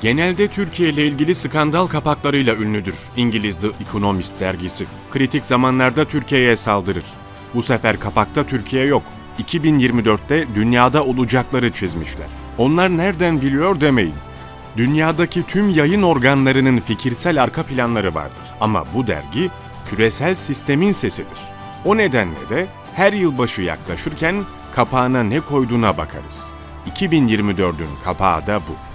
Genelde Türkiye ile ilgili skandal kapaklarıyla ünlüdür. İngiliz The Economist dergisi. Kritik zamanlarda Türkiye'ye saldırır. Bu sefer kapakta Türkiye yok. 2024'te dünyada olacakları çizmişler. Onlar nereden biliyor demeyin. Dünyadaki tüm yayın organlarının fikirsel arka planları vardır. Ama bu dergi küresel sistemin sesidir. O nedenle de her yılbaşı yaklaşırken kapağına ne koyduğuna bakarız. 2024'ün kapağı da bu.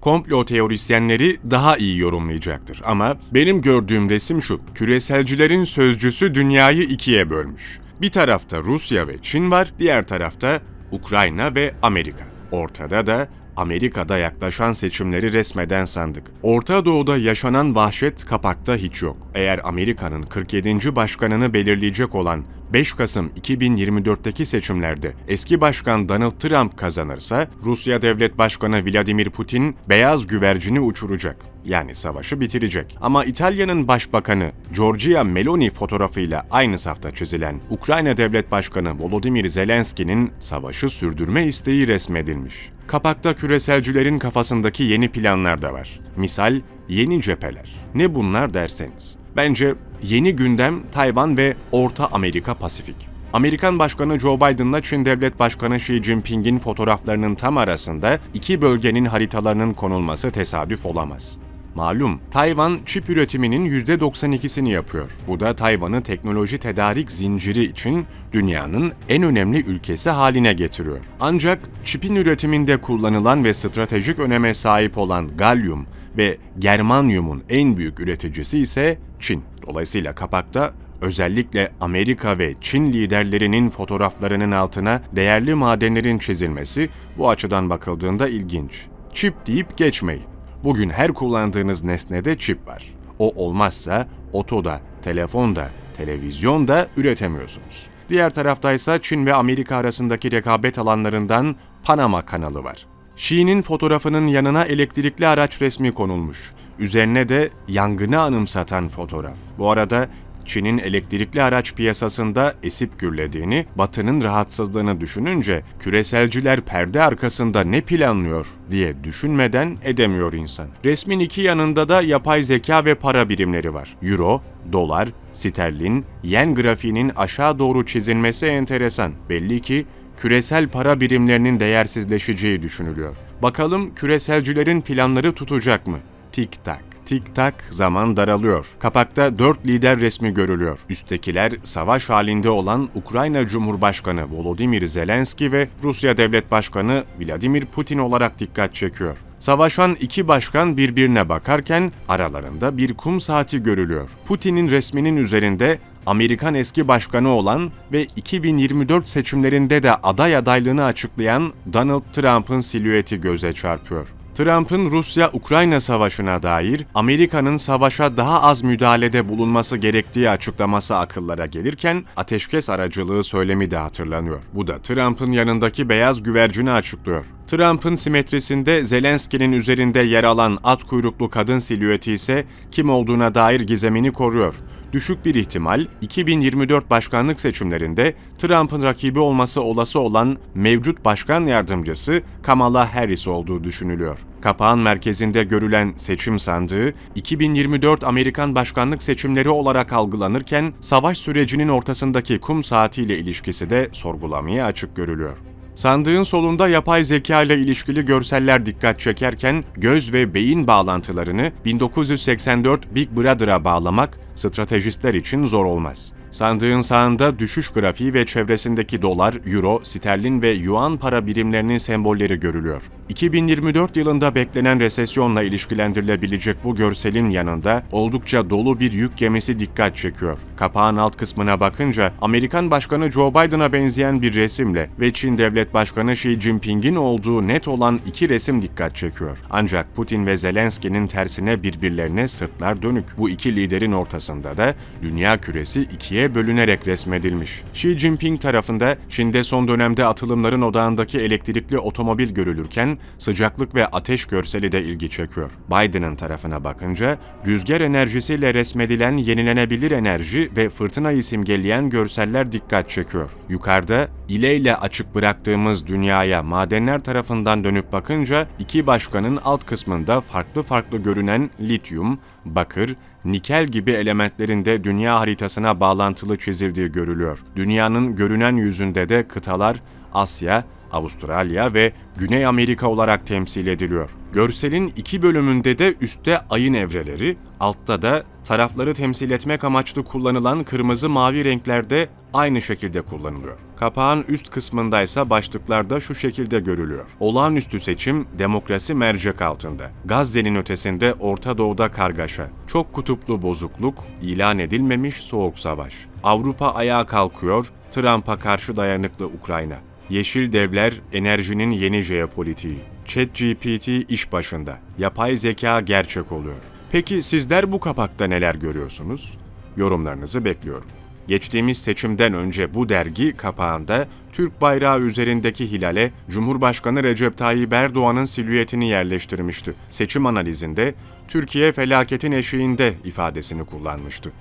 Komplo teorisyenleri daha iyi yorumlayacaktır ama benim gördüğüm resim şu. Küreselcilerin sözcüsü dünyayı ikiye bölmüş. Bir tarafta Rusya ve Çin var, diğer tarafta Ukrayna ve Amerika. Ortada da Amerika'da yaklaşan seçimleri resmeden sandık. Orta Doğu'da yaşanan vahşet kapakta hiç yok. Eğer Amerika'nın 47. başkanını belirleyecek olan 5 Kasım 2024'teki seçimlerde eski başkan Donald Trump kazanırsa Rusya Devlet Başkanı Vladimir Putin beyaz güvercini uçuracak. Yani savaşı bitirecek. Ama İtalya'nın başbakanı Giorgia Meloni fotoğrafıyla aynı safta çizilen Ukrayna Devlet Başkanı Volodymyr Zelenski'nin savaşı sürdürme isteği resmedilmiş. Kapakta küreselcilerin kafasındaki yeni planlar da var. Misal yeni cepheler. Ne bunlar derseniz. Bence yeni gündem Tayvan ve Orta Amerika Pasifik. Amerikan Başkanı Joe Biden'la Çin Devlet Başkanı Xi Jinping'in fotoğraflarının tam arasında iki bölgenin haritalarının konulması tesadüf olamaz. Malum, Tayvan çip üretiminin %92'sini yapıyor. Bu da Tayvan'ı teknoloji tedarik zinciri için dünyanın en önemli ülkesi haline getiriyor. Ancak çipin üretiminde kullanılan ve stratejik öneme sahip olan galyum ve germanyumun en büyük üreticisi ise Çin. Dolayısıyla kapakta özellikle Amerika ve Çin liderlerinin fotoğraflarının altına değerli madenlerin çizilmesi bu açıdan bakıldığında ilginç. Çip deyip geçmeyin. Bugün her kullandığınız nesnede çip var. O olmazsa otoda, telefonda, televizyonda üretemiyorsunuz. Diğer taraftaysa Çin ve Amerika arasındaki rekabet alanlarından Panama kanalı var. Xi'nin fotoğrafının yanına elektrikli araç resmi konulmuş. Üzerine de yangını anımsatan fotoğraf. Bu arada Çin'in elektrikli araç piyasasında esip gürlediğini, Batı'nın rahatsızlığını düşününce küreselciler perde arkasında ne planlıyor diye düşünmeden edemiyor insan. Resmin iki yanında da yapay zeka ve para birimleri var. Euro, dolar, sterlin, yen grafiğinin aşağı doğru çizilmesi enteresan. Belli ki küresel para birimlerinin değersizleşeceği düşünülüyor. Bakalım küreselcilerin planları tutacak mı? Tik tak. Tik tak zaman daralıyor. Kapakta dört lider resmi görülüyor. Üsttekiler savaş halinde olan Ukrayna Cumhurbaşkanı Volodymyr Zelenski ve Rusya Devlet Başkanı Vladimir Putin olarak dikkat çekiyor. Savaşan iki başkan birbirine bakarken aralarında bir kum saati görülüyor. Putin'in resminin üzerinde Amerikan eski başkanı olan ve 2024 seçimlerinde de aday adaylığını açıklayan Donald Trump'ın silüeti göze çarpıyor. Trump'ın Rusya-Ukrayna savaşına dair Amerika'nın savaşa daha az müdahalede bulunması gerektiği açıklaması akıllara gelirken ateşkes aracılığı söylemi de hatırlanıyor. Bu da Trump'ın yanındaki beyaz güvercini açıklıyor. Trump'ın simetrisinde Zelenski'nin üzerinde yer alan at kuyruklu kadın silüeti ise kim olduğuna dair gizemini koruyor. Düşük bir ihtimal 2024 başkanlık seçimlerinde Trump'ın rakibi olması olası olan mevcut başkan yardımcısı Kamala Harris olduğu düşünülüyor. Kapağın merkezinde görülen seçim sandığı 2024 Amerikan başkanlık seçimleri olarak algılanırken savaş sürecinin ortasındaki kum saatiyle ilişkisi de sorgulamaya açık görülüyor. Sandığın solunda yapay zeka ile ilişkili görseller dikkat çekerken göz ve beyin bağlantılarını 1984 Big Brother'a bağlamak stratejistler için zor olmaz. Sandığın sağında düşüş grafiği ve çevresindeki dolar, euro, sterlin ve yuan para birimlerinin sembolleri görülüyor. 2024 yılında beklenen resesyonla ilişkilendirilebilecek bu görselin yanında oldukça dolu bir yük gemisi dikkat çekiyor. Kapağın alt kısmına bakınca Amerikan Başkanı Joe Biden'a benzeyen bir resimle ve Çin Devlet Başkanı Xi Jinping'in olduğu net olan iki resim dikkat çekiyor. Ancak Putin ve Zelenski'nin tersine birbirlerine sırtlar dönük. Bu iki liderin ortasında haritasında da dünya küresi ikiye bölünerek resmedilmiş. Xi Jinping tarafında Çin'de son dönemde atılımların odağındaki elektrikli otomobil görülürken sıcaklık ve ateş görseli de ilgi çekiyor. Biden'ın tarafına bakınca rüzgar enerjisiyle resmedilen yenilenebilir enerji ve fırtınayı simgeleyen görseller dikkat çekiyor. Yukarıda ileyle açık bıraktığımız dünyaya madenler tarafından dönüp bakınca iki başkanın alt kısmında farklı farklı görünen lityum, bakır, nikel gibi elementlerin de dünya haritasına bağlantılı çizildiği görülüyor. Dünyanın görünen yüzünde de kıtalar Asya, Avustralya ve Güney Amerika olarak temsil ediliyor. Görselin iki bölümünde de üstte ayın evreleri, altta da tarafları temsil etmek amaçlı kullanılan kırmızı mavi renklerde aynı şekilde kullanılıyor. Kapağın üst kısmındaysa başlıklarda şu şekilde görülüyor. Olağanüstü seçim demokrasi mercek altında. Gazze'nin ötesinde Orta Doğu'da kargaşa. Çok kutuplu bozukluk, ilan edilmemiş soğuk savaş. Avrupa ayağa kalkıyor, Trump'a karşı dayanıklı Ukrayna. Yeşil devler enerjinin yeni jeopolitiği. ChatGPT iş başında. Yapay zeka gerçek oluyor. Peki sizler bu kapakta neler görüyorsunuz? Yorumlarınızı bekliyorum. Geçtiğimiz seçimden önce bu dergi kapağında Türk bayrağı üzerindeki hilale Cumhurbaşkanı Recep Tayyip Erdoğan'ın silüetini yerleştirmişti. Seçim analizinde Türkiye felaketin eşiğinde ifadesini kullanmıştı.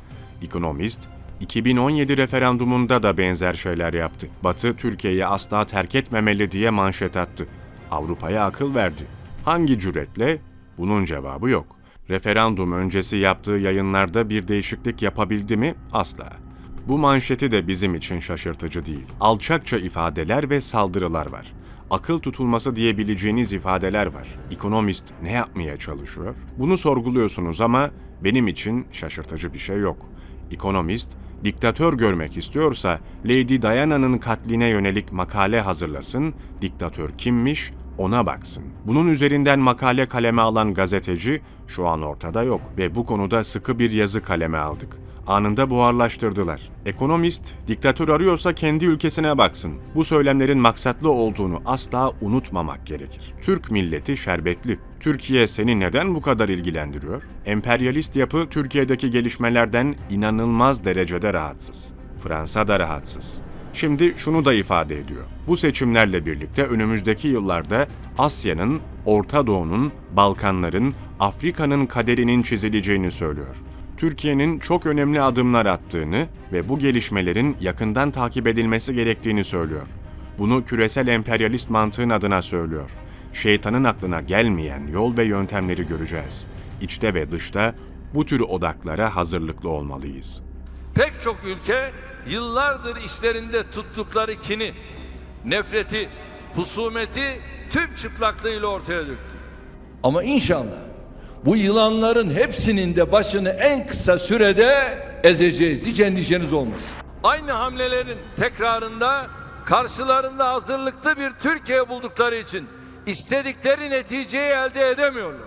Ekonomist, 2017 referandumunda da benzer şeyler yaptı. Batı Türkiye'yi asla terk etmemeli diye manşet attı. Avrupa'ya akıl verdi. Hangi cüretle? Bunun cevabı yok. Referandum öncesi yaptığı yayınlarda bir değişiklik yapabildi mi? Asla. Bu manşeti de bizim için şaşırtıcı değil. Alçakça ifadeler ve saldırılar var. Akıl tutulması diyebileceğiniz ifadeler var. Ekonomist ne yapmaya çalışıyor? Bunu sorguluyorsunuz ama benim için şaşırtıcı bir şey yok. Ekonomist, diktatör görmek istiyorsa Lady Diana'nın katline yönelik makale hazırlasın, diktatör kimmiş ona baksın. Bunun üzerinden makale kaleme alan gazeteci şu an ortada yok ve bu konuda sıkı bir yazı kaleme aldık. Anında buharlaştırdılar. Ekonomist, diktatör arıyorsa kendi ülkesine baksın. Bu söylemlerin maksatlı olduğunu asla unutmamak gerekir. Türk milleti şerbetli. Türkiye seni neden bu kadar ilgilendiriyor? Emperyalist yapı Türkiye'deki gelişmelerden inanılmaz derecede rahatsız. Fransa da rahatsız. Şimdi şunu da ifade ediyor. Bu seçimlerle birlikte önümüzdeki yıllarda Asya'nın, Orta Doğu'nun, Balkanların, Afrika'nın kaderinin çizileceğini söylüyor. Türkiye'nin çok önemli adımlar attığını ve bu gelişmelerin yakından takip edilmesi gerektiğini söylüyor. Bunu küresel emperyalist mantığın adına söylüyor. Şeytanın aklına gelmeyen yol ve yöntemleri göreceğiz. İçte ve dışta bu tür odaklara hazırlıklı olmalıyız. Pek çok ülke yıllardır işlerinde tuttukları kini, nefreti, husumeti tüm çıplaklığıyla ortaya döktü. Ama inşallah bu yılanların hepsinin de başını en kısa sürede ezeceğiz. Hiç endişeniz olmasın. Aynı hamlelerin tekrarında karşılarında hazırlıklı bir Türkiye buldukları için istedikleri neticeyi elde edemiyorlar.